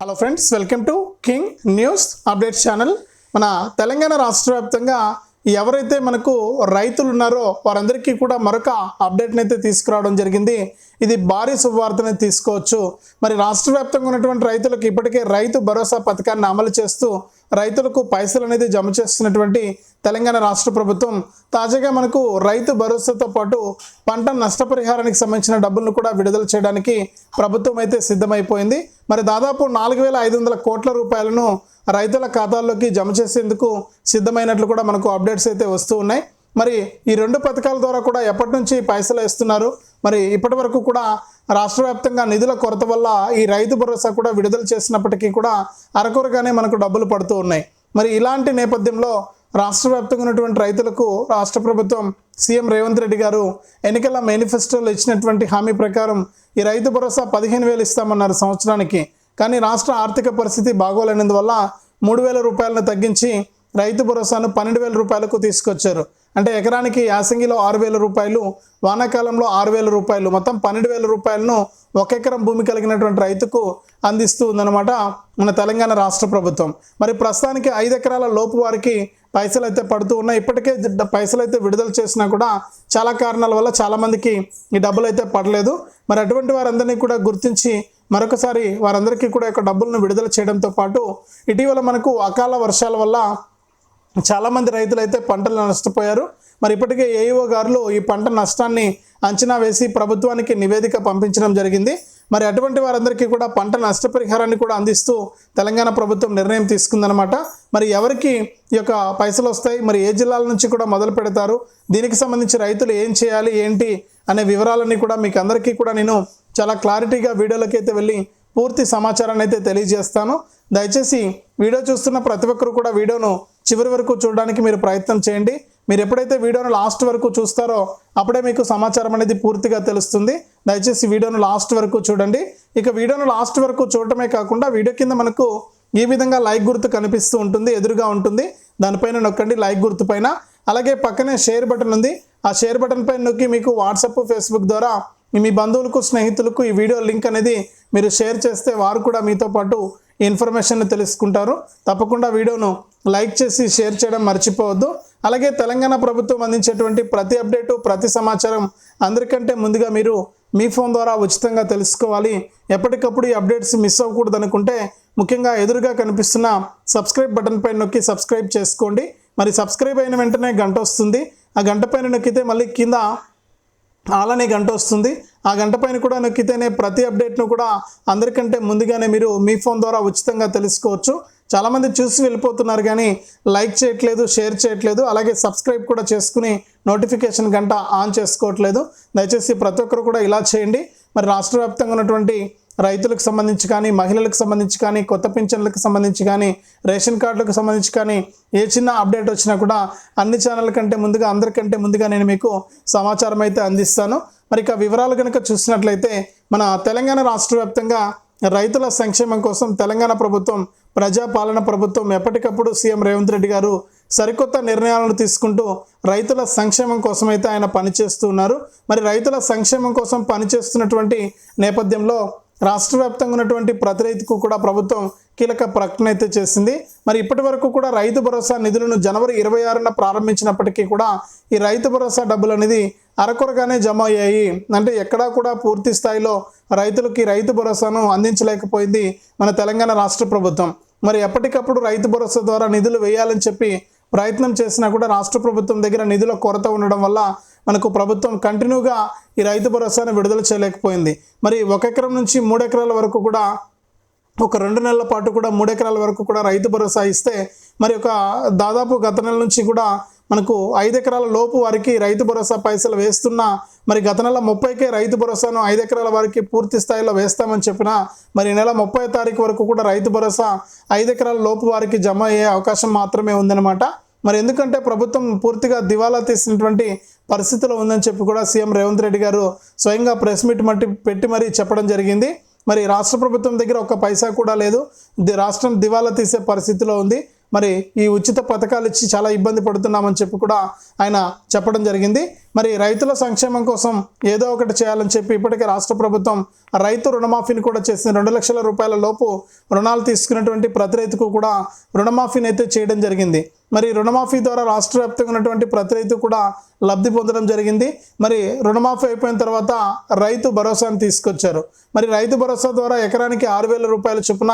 Hello friends welcome to king news update channel మన తెలంగాణ రాష్ట్ర వ్యాప్తంగా ఎవరైతే మనకు రైతులు ఉన్నారో వారందరికీ కూడా మరొక అప్డేట్ని అయితే తీసుకురావడం జరిగింది. ఇది భారీ శుభవార్తని తీసుకోవచ్చు. మరి రాష్ట్ర వ్యాప్తంగా ఉన్నటువంటి రైతులకు ఇప్పటికే రైతు భరోసా పథకాన్ని అమలు చేస్తూ రైతులకు పైసలు అనేది జమ చేస్తున్నటువంటి తెలంగాణ రాష్ట్ర ప్రభుత్వం తాజాగా మనకు రైతు భరోసాతో పాటు పంట నష్టపరిహారానికి సంబంధించిన డబ్బులను కూడా విడుదల చేయడానికి ప్రభుత్వం అయితే సిద్ధమైపోయింది. మరి దాదాపు నాలుగు వేల ఐదు వందల కోట్ల రూపాయలను రైతుల ఖాతాల్లోకి జమ చేసేందుకు సిద్ధమైనట్లు కూడా మనకు అప్డేట్స్ అయితే వస్తూ ఉన్నాయి. మరి ఈ రెండు పథకాల ద్వారా కూడా ఎప్పటి నుంచి పైసలు వేస్తున్నారు? మరి ఇప్పటి వరకు కూడా రాష్ట్ర వ్యాప్తంగా నిధుల కొరత వల్ల ఈ రైతు భరోసా కూడా విడుదల చేసినప్పటికీ కూడా అరకొరగానే మనకు డబ్బులు పడుతూ ఉన్నాయి. మరి ఇలాంటి నేపథ్యంలో రాష్ట్ర వ్యాప్తంగా ఉన్నటువంటి రైతులకు రాష్ట్ర ప్రభుత్వం సీఎం రేవంత్ రెడ్డి గారు ఎన్నికల మేనిఫెస్టోలో ఇచ్చినటువంటి హామీ ప్రకారం ఈ రైతు భరోసా పదిహేను వేలు ఇస్తామన్నారు సంవత్సరానికి. కానీ రాష్ట్ర ఆర్థిక పరిస్థితి బాగోలేనందువల్ల మూడు వేల రూపాయలను తగ్గించి రైతు భరోసాను పన్నెండు వేల రూపాయలకు తీసుకొచ్చారు. అంటే ఎకరానికి యాసంగిలో ఆరు వేల రూపాయలు వానాకాలంలో ఆరు వేల రూపాయలు మొత్తం పన్నెండు వేల రూపాయలను ఒక ఎకరం భూమి కలిగినటువంటి రైతుకు అందిస్తూ ఉందన్నమాట మన తెలంగాణ రాష్ట్ర ప్రభుత్వం. మరి ప్రస్తుతానికి ఐదు ఎకరాల లోపు వారికి పైసలు అయితే పడుతూ ఉన్నాయి. ఇప్పటికే పైసలు అయితే విడుదల చేసినా కూడా చాలా కారణాల వల్ల చాలామందికి ఈ డబ్బులు అయితే పడలేదు. మరి అటువంటి వారందరినీ కూడా గుర్తించి మరొకసారి వారందరికీ కూడా యొక్క డబ్బులను విడుదల చేయడంతో పాటు ఇటీవల మనకు అకాల వర్షాల వల్ల చాలామంది రైతులు అయితే పంటలు నష్టపోయారు. మరి ఇప్పటికే ఏఈఓ గారులు ఈ పంట నష్టాన్ని అంచనా వేసి ప్రభుత్వానికి నివేదిక పంపించడం జరిగింది. మరి అటువంటి వారందరికీ కూడా పంట నష్టపరిహారాన్ని కూడా అందిస్తూ తెలంగాణ ప్రభుత్వం నిర్ణయం తీసుకుందనమాట మరి ఎవరికి ఈ యొక్క పైసలు వస్తాయి? మరి ఏ జిల్లాల నుంచి కూడా మొదలు పెడతారు? దీనికి సంబంధించి రైతులు ఏం చేయాలి? ఏంటి? అనే వివరాలన్నీ కూడా మీకు అందరికీ కూడా నేను చాలా క్లారిటీగా వీడియోలోకి అయితే వెళ్ళి పూర్తి సమాచారాన్ని అయితే తెలియజేస్తాను. దయచేసి వీడియో చూస్తున్న ప్రతి ఒక్కరు కూడా వీడియోను చివరి వరకు చూడడానికి మీరు ప్రయత్నం చేయండి. మీరు ఎప్పుడైతే వీడియోను లాస్ట్ వరకు చూస్తారో అప్పుడే మీకు సమాచారం అనేది పూర్తిగా తెలుస్తుంది. దయచేసి వీడియోను లాస్ట్ వరకు చూడండి. ఇక వీడియోను లాస్ట్ వరకు చూడటమే కాకుండా వీడియో కింద మనకు ఈ విధంగా లైక్ గుర్తు కనిపిస్తూ ఉంటుంది ఎదురుగా ఉంటుంది. దానిపైన నొక్కండి లైక్ గుర్తు పైన. అలాగే పక్కనే షేర్ బటన్ ఉంది. ఆ షేర్ బటన్ పైన నొక్కి మీకు వాట్సాప్ ఫేస్బుక్ ద్వారా మీ బంధువులకు స్నేహితులకు ఈ వీడియో లింక్ అనేది మీరు షేర్ చేస్తే వారు కూడా మీతో పాటు ఇన్ఫర్మేషన్ తెలుసుకుంటారు. తప్పకుండా వీడియోను లైక్ చేసి షేర్ చేయడం మర్చిపోవద్దు. అలాగే తెలంగాణ ప్రభుత్వం అందించేటువంటి ప్రతి అప్డేటు ప్రతి సమాచారం అందరికంటే ముందుగా మీరు మీ ఫోన్ ద్వారా ఉచితంగా తెలుసుకోవాలి. ఎప్పటికప్పుడు ఈ అప్డేట్స్ మిస్ అవ్వకూడదు అనుకుంటే ముఖ్యంగా ఎదురుగా కనిపిస్తున్న సబ్స్క్రైబ్ బటన్ పైన నొక్కి సబ్స్క్రైబ్ చేసుకోండి. మరి సబ్స్క్రైబ్ అయిన వెంటనే గంట వస్తుంది. ఆ గంట పైన నొక్కితే మళ్ళీ కింద అలానే గంట వస్తుంది. ఆ గంట పైన కూడా నొక్కితేనే ప్రతి అప్డేట్ను కూడా అందరికంటే ముందుగానే మీరు మీ ఫోన్ ద్వారా ఉచితంగా తెలుసుకోవచ్చు. చాలామంది చూసి వెళ్ళిపోతున్నారు కానీ లైక్ చేయట్లేదు షేర్ చేయట్లేదు. అలాగే సబ్స్క్రైబ్ కూడా చేసుకుని నోటిఫికేషన్ గంట ఆన్ చేసుకోవట్లేదు. దయచేసి ప్రతి ఒక్కరు కూడా ఇలా చేయండి. మరి రాష్ట్ర వ్యాప్తంగా ఉన్నటువంటి రైతులకు సంబంధించి కానీ మహిళలకు సంబంధించి కానీ కొత్త పింఛన్లకు సంబంధించి కానీ రేషన్ కార్డులకు సంబంధించి కానీ ఏ చిన్న అప్డేట్ వచ్చినా కూడా అన్ని ఛానల్ కంటే ముందుగా అందరికంటే ముందుగా నేను మీకు సమాచారం అయితే అందిస్తాను. మరి ఇక వివరాలు కనుక చూసినట్లయితే మన తెలంగాణ రాష్ట్ర వ్యాప్తంగా రైతుల సంక్షేమం కోసం తెలంగాణ ప్రభుత్వం ప్రజాపాలన ప్రభుత్వం ఎప్పటికప్పుడు సీఎం రేవంత్ రెడ్డి గారు సరికొత్త నిర్ణయాలను తీసుకుంటూ రైతుల సంక్షేమం కోసం అయితే ఆయన పనిచేస్తూ ఉన్నారు. మరి రైతుల సంక్షేమం కోసం పనిచేస్తున్నటువంటి నేపథ్యంలో రాష్ట్ర వ్యాప్తంగా ఉన్నటువంటి ప్రతి రైతుకు కూడా ప్రభుత్వం కీలక ప్రకటన అయితే చేసింది. మరి ఇప్పటి వరకు కూడా రైతు భరోసా నిధులను జనవరి ఇరవై ఆరున ప్రారంభించినప్పటికీ కూడా ఈ రైతు భరోసా డబ్బులు అనేది అరకొరగానే జమ అయ్యాయి. అంటే ఎక్కడా కూడా పూర్తి స్థాయిలో రైతులకి రైతు భరోసాను అందించలేకపోయింది మన తెలంగాణ రాష్ట్ర ప్రభుత్వం. మరి ఎప్పటికప్పుడు రైతు భరోసా ద్వారా నిధులు వేయాలని చెప్పి ప్రయత్నం చేసినా కూడా రాష్ట్ర ప్రభుత్వం దగ్గర నిధుల కొరత ఉండడం వల్ల మనకు ప్రభుత్వం కంటిన్యూగా ఈ రైతు భరోసాను విడుదల చేయలేకపోయింది. మరి ఒక ఎకరం నుంచి మూడు ఎకరాల వరకు కూడా ఒక రెండు నెలల పాటు కూడా మూడు ఎకరాల వరకు కూడా రైతు భరోసా ఇస్తే మరి ఒక దాదాపు గత నెల నుంచి కూడా మనకు ఐదు ఎకరాల లోపు వారికి రైతు భరోసా పైసలు వేస్తున్నా మరి గత నెల ముప్పైకే రైతు భరోసాను ఐదు ఎకరాల వారికి పూర్తి స్థాయిలో వేస్తామని చెప్పిన మరి నెల ముప్పై తారీఖు వరకు కూడా రైతు భరోసా ఐదు ఎకరాల లోపు వారికి జమ అయ్యే అవకాశం మాత్రమే ఉందన్నమాట. మరి ఎందుకంటే ప్రభుత్వం పూర్తిగా దివాలా తీసినటువంటి పరిస్థితిలో ఉందని చెప్పి కూడా సీఎం రేవంత్ రెడ్డి గారు స్వయంగా ప్రెస్ మీట్ మట్టి పెట్టి మరీ చెప్పడం జరిగింది. మరి రాష్ట్ర ప్రభుత్వం దగ్గర ఒక్క పైసా కూడా లేదు. రాష్ట్రం దివాలా తీసే పరిస్థితిలో ఉంది. మరి ఈ ఉచిత పథకాలు ఇచ్చి చాలా ఇబ్బంది పడుతున్నామని చెప్పి కూడా ఆయన చెప్పడం జరిగింది. మరి రైతుల సంక్షేమం కోసం ఏదో ఒకటి చేయాలని చెప్పి ఇప్పటికే రాష్ట్ర ప్రభుత్వం రైతు రుణమాఫీని కూడా చేసింది. రెండు లక్షల రూపాయల లోపు రుణాలు తీసుకున్నటువంటి ప్రతి రైతుకు కూడా రుణమాఫీని అయితే చేయడం జరిగింది. మరి రుణమాఫీ ద్వారా రాష్ట్ర వ్యాప్తంగా ఉన్నటువంటి ప్రతి రైతు కూడా లబ్ధి పొందడం జరిగింది. మరి రుణమాఫీ అయిపోయిన తర్వాత రైతు భరోసాను తీసుకొచ్చారు. మరి రైతు భరోసా ద్వారా ఎకరానికి ఆరు వేల రూపాయల చొప్పున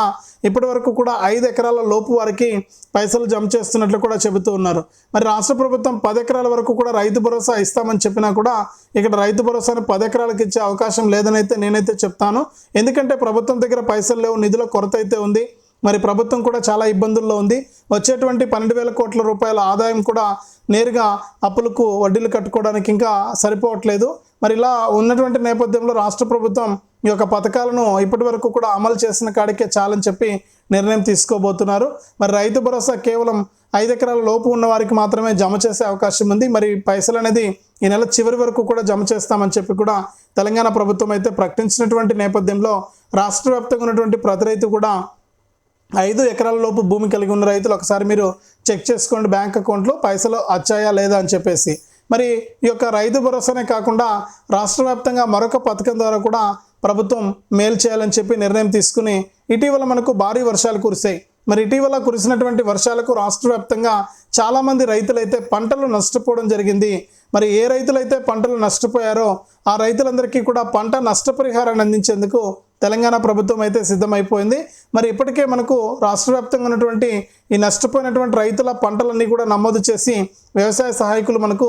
ఇప్పటి వరకు కూడా ఐదు ఎకరాల లోపు వారికి పైసలు జమ చేస్తున్నట్లు కూడా చెబుతూ ఉన్నారు. మరి రాష్ట్ర ప్రభుత్వం పది ఎకరాల వరకు కూడా రైతు భరోసా ఇస్తామని చెప్పినా కూడా ఇక్కడ రైతు భరోసాను పది ఎకరాలకు ఇచ్చే అవకాశం లేదని అయితే నేనైతే చెప్తాను. ఎందుకంటే ప్రభుత్వం దగ్గర పైసలు లేవు నిధుల కొరత అయితే ఉంది. మరి ప్రభుత్వం కూడా చాలా ఇబ్బందుల్లో ఉంది. వచ్చేటువంటి పన్నెండు వేల కోట్ల రూపాయల ఆదాయం కూడా నేరుగా అప్పులకు వడ్డీలు కట్టుకోవడానికి ఇంకా సరిపోవట్లేదు. మరి ఇలా ఉన్నటువంటి నేపథ్యంలో రాష్ట్ర ప్రభుత్వం ఈ యొక్క పథకాలను ఇప్పటి వరకు కూడా అమలు చేసిన కాడికే చాలని చెప్పి నిర్ణయం తీసుకోబోతున్నారు. మరి రైతు భరోసా కేవలం ఐదు ఎకరాల లోపు ఉన్న వారికి మాత్రమే జమ చేసే అవకాశం ఉంది. మరి పైసలు అనేది ఈ నెల చివరి వరకు కూడా జమ చేస్తామని చెప్పి కూడా తెలంగాణ ప్రభుత్వం అయితే ప్రకటించినటువంటి నేపథ్యంలో రాష్ట్ర వ్యాప్తంగా ఉన్నటువంటి ప్రతి రైతు కూడా ఐదు ఎకరాల లోపు భూమి కలిగి ఉన్న రైతులు ఒకసారి మీరు చెక్ చేసుకోండి బ్యాంక్ అకౌంట్లో పైసలు వచ్చాయా లేదా అని చెప్పేసి. మరి ఈ యొక్క రైతు భరోసానే కాకుండా రాష్ట్ర వ్యాప్తంగా మరొక పథకం ద్వారా కూడా ప్రభుత్వం మేలు చేయాలని చెప్పి నిర్ణయం తీసుకుని ఇటీవల మనకు భారీ వర్షాలు కురిశాయి. మరి ఇటీవల కురిసినటువంటి వర్షాలకు రాష్ట్ర వ్యాప్తంగా చాలామంది రైతులైతే పంటలు నష్టపోవడం జరిగింది. మరి ఏ రైతులైతే పంటలు నష్టపోయారో ఆ రైతులందరికీ కూడా పంట నష్టపరిహారాన్ని అందించేందుకు తెలంగాణ ప్రభుత్వం అయితే సిద్ధమైపోయింది. మరి ఇప్పటికే మనకు రాష్ట్ర వ్యాప్తంగా ఉన్నటువంటి ఈ నష్టపోయినటువంటి రైతుల పంటలన్నీ కూడా నమోదు చేసి వ్యవసాయ సహాయకులు మనకు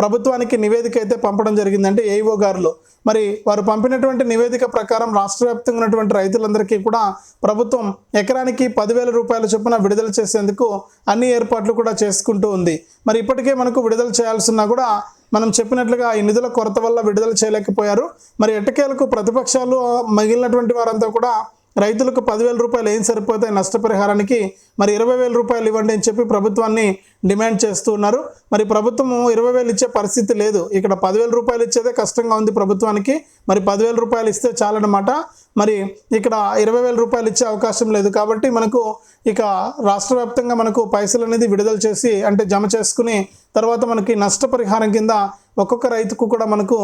ప్రభుత్వానికి నివేదిక అయితే పంపడం జరిగిందంటే ఏఓ ఏఈఓ గారులు. మరి వారు పంపినటువంటి నివేదిక ప్రకారం రాష్ట్ర వ్యాప్తంగా ఉన్నటువంటి రైతులందరికీ కూడా ప్రభుత్వం ఎకరానికి పదివేల రూపాయల చొప్పున విడుదల చేసేందుకు అన్ని ఏర్పాట్లు కూడా చేసుకుంటూ ఉంది. మరి ఇప్పటికే మనకు విడుదల చేయాల్సిన కూడా మనం చెప్పినట్లుగా ఈ నిధుల కొరత వల్ల విడుదల చేయలేకపోయారు. మరి ఎట్టకేలకు ప్రతిపక్షాలు మిగిలినటువంటి వారంతా కూడా రైతులకు పదివేల రూపాయలు ఏం సరిపోతాయి నష్టపరిహారానికి మరి ఇరవై వేల రూపాయలు ఇవ్వండి అని చెప్పి ప్రభుత్వాన్ని డిమాండ్ చేస్తూ ఉన్నారు. మరి ప్రభుత్వము ఇరవై వేలు ఇచ్చే పరిస్థితి లేదు. ఇక్కడ పదివేల రూపాయలు ఇచ్చేదే కష్టంగా ఉంది ప్రభుత్వానికి. మరి పదివేల రూపాయలు ఇస్తే చాలన్నమాట. మరి ఇక్కడ ఇరవై వేల రూపాయలు ఇచ్చే అవకాశం లేదు కాబట్టి మనకు ఇక రాష్ట్ర వ్యాప్తంగా మనకు పైసలు అనేది విడుదల చేసి అంటే జమ చేసుకుని తర్వాత మనకి నష్టపరిహారం కింద ఒక్కొక్క రైతుకు కూడా మనకు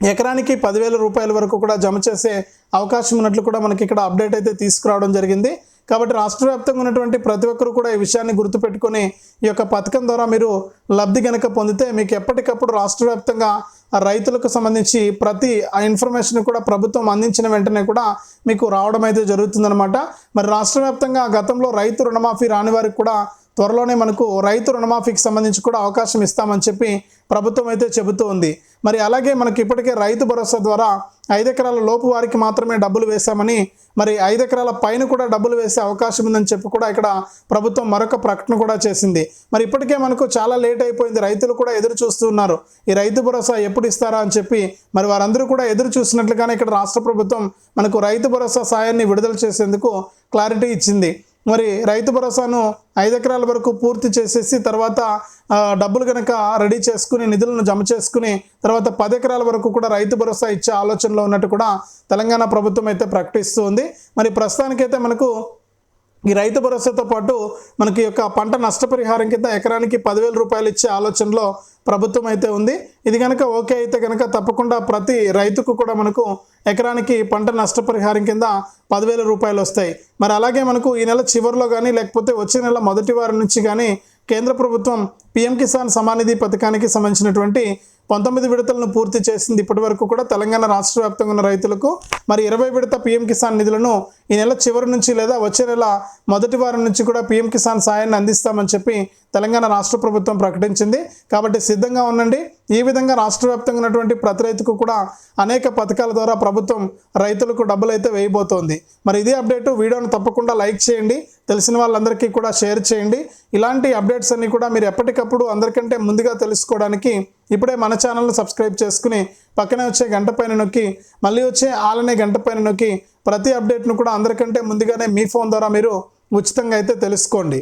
ఎకరానికి పదివేల రూపాయల వరకు కూడా జమ చేసే అవకాశం ఉన్నట్లు కూడా మనకి ఇక్కడ అప్డేట్ అయితే తీసుకురావడం జరిగింది. కాబట్టి రాష్ట్ర వ్యాప్తంగా ఉన్నటువంటి ప్రతి ఒక్కరు కూడా ఈ విషయాన్ని గుర్తుపెట్టుకొని ఈ యొక్క పథకం ద్వారా మీరు లబ్ధి కనుక పొందితే మీకు ఎప్పటికప్పుడు రాష్ట్ర వ్యాప్తంగా రైతులకు సంబంధించి ప్రతి ఆ ఇన్ఫర్మేషన్ కూడా ప్రభుత్వం అందించిన వెంటనే కూడా మీకు రావడం అయితే జరుగుతుందన్నమాట. మరి రాష్ట్ర వ్యాప్తంగా గతంలో రైతు రుణమాఫీ రాని వారికి కూడా త్వరలోనే మనకు రైతు రుణమాఫీకి సంబంధించి కూడా అవకాశం ఇస్తామని చెప్పి ప్రభుత్వం అయితే చెబుతూ ఉంది. మరి అలాగే మనకి ఇప్పటికే రైతు భరోసా ద్వారా ఐదు ఎకరాల లోపు వారికి మాత్రమే డబ్బులు వేశామని మరి ఐదు ఎకరాల పైన కూడా డబ్బులు వేసే అవకాశం ఉందని చెప్పి కూడా ఇక్కడ ప్రభుత్వం మరొక ప్రకటన కూడా చేసింది. మరి ఇప్పటికే మనకు చాలా లేట్ అయిపోయింది. రైతులు కూడా ఎదురు చూస్తున్నారు ఈ రైతు భరోసా ఎప్పుడు ఇస్తారా అని చెప్పి మరి వారందరూ కూడా ఎదురు చూసినట్లుగానే ఇక్కడ రాష్ట్ర ప్రభుత్వం మనకు రైతు భరోసా సాయాన్ని విడుదల చేసేందుకు క్లారిటీ ఇచ్చింది. మరి రైతు భరోసాను ఐదు ఎకరాల వరకు పూర్తి చేసేసి తర్వాత డబ్బులు కనుక రెడీ చేసుకుని నిధులను జమ చేసుకుని తర్వాత పది ఎకరాల వరకు కూడా రైతు భరోసా ఇచ్చే ఆలోచనలో ఉన్నట్టు కూడా తెలంగాణ ప్రభుత్వం అయితే ప్రకటిస్తుంది మరి ప్రస్తుతానికైతే మనకు ఈ రైతు భరోసాతో పాటు మనకి యొక్క పంట నష్టపరిహారం కింద ఎకరానికి పదివేల రూపాయలు ఇచ్చే ఆలోచనలో ప్రభుత్వం అయితే ఉంది. ఇది కనుక ఓకే అయితే కనుక తప్పకుండా ప్రతి రైతుకు కూడా మనకు ఎకరానికి పంట నష్టపరిహారం కింద పదివేల రూపాయలు వస్తాయి. మరి అలాగే మనకు ఈ నెల చివరిలో కానీ లేకపోతే వచ్చే నెల మొదటి వారం నుంచి కానీ కేంద్ర ప్రభుత్వం పిఎం కిసాన్ సమానిధి పథకానికి సంబంధించినటువంటి పంతొమ్మిది విడతలను పూర్తి చేసింది ఇప్పటి వరకు కూడా తెలంగాణ రాష్ట్ర వ్యాప్తంగా ఉన్న రైతులకు. మరి ఇరవై విడత పిఎం కిసాన్ నిధులను ఈ నెల చివరి నుంచి లేదా వచ్చే నెల మొదటి వారం నుంచి కూడా పీఎం కిసాన్ సాయాన్ని అందిస్తామని చెప్పి తెలంగాణ రాష్ట్ర ప్రభుత్వం ప్రకటించింది. కాబట్టి సిద్ధంగా ఉండండి. ఈ విధంగా రాష్ట్ర వ్యాప్తంగా ఉన్నటువంటి ప్రతి రైతుకు కూడా అనేక పథకాల ద్వారా ప్రభుత్వం రైతులకు డబ్బులు అయితే వేయబోతోంది. మరి ఇదే అప్డేట్. వీడియోను తప్పకుండా లైక్ చేయండి. తెలిసిన వాళ్ళందరికీ కూడా షేర్ చేయండి. ఇలాంటి అప్డేట్స్ అన్నీ కూడా మీరు ఎప్పటికప్పుడు అందరికంటే ముందుగా తెలుసుకోవడానికి ఇప్పుడే మన ఛానల్ను సబ్స్క్రైబ్ చేసుకుని పక్కనే వచ్చే గంట పైన నొక్కి మళ్ళీ వచ్చే ఆలనే గంట పైన నొక్కి ప్రతి అప్డేట్ను కూడా అందరికంటే ముందుగానే మీ ఫోన్ ద్వారా మీరు ఉచితంగా అయితే తెలుసుకోండి.